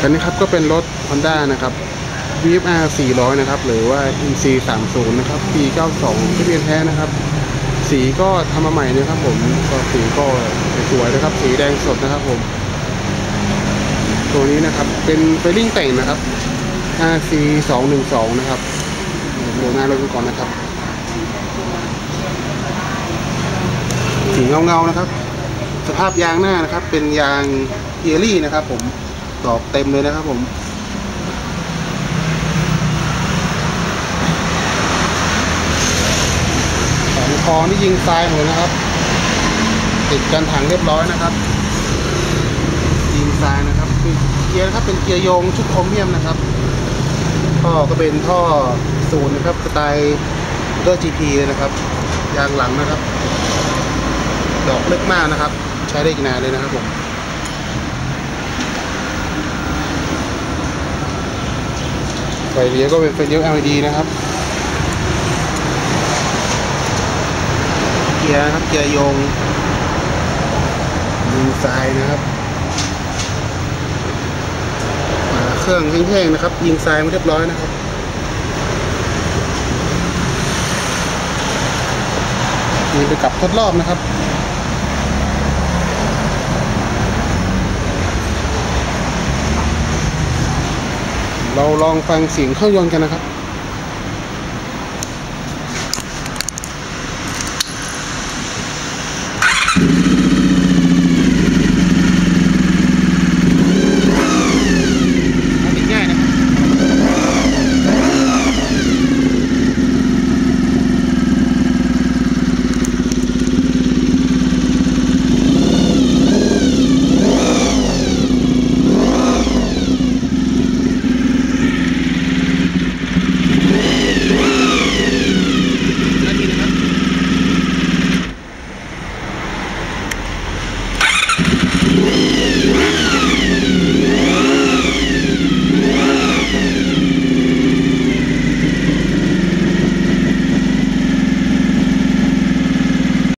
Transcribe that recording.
คันนี้ครับก็เป็นรถ Honda นะครับ VFR 400 นะครับ หรือว่า INC 30นะครับ ปี 92 ที่เรียนแท้นะครับ สีก็ทำมาใหม่นะครับผมก็สีก็สวยๆนะครับ สีแดงสดนะครับผม ตัวนี้นะครับ เป็นเฟลลิ่งแต่งนะครับ RC 212 นะครับดูหน้ารถกันก่อนนะครับ สีเงาๆนะครับ สภาพยางหน้านะครับ เป็นยางเอรี่นะครับผม ดอกเต็มเลยนะครับผมสองคอนี่ยิงทรายหมดนะครับ ติดกันถังเรียบร้อยนะครับ ยิงทรายนะครับเกียร์ครับเป็นเกียร์โยงชุดโครเมียมนะครับท่อก็เป็นท่อศูนย์นะครับสไตล์เดอร์จีพีเลยนะครับยางหลังนะครับ ดอกเล็กมากนะครับ ใช้ได้อีกนานเลยนะครับผม ฟเลี้ยวก็เป็นไฟเลี้ยว LED นะครับ เกียร์นะครับเกียร์โยงยิงทรายนะครับเครื่องแห้งๆนะครับ ยิงทรายมาเรียบร้อยนะครับมีไปกลับทดรอบนะครับ เราลองฟังเสียงเครื่องยนต์กันนะครับ เอาติดง่ายนะครับ นาที นะครับ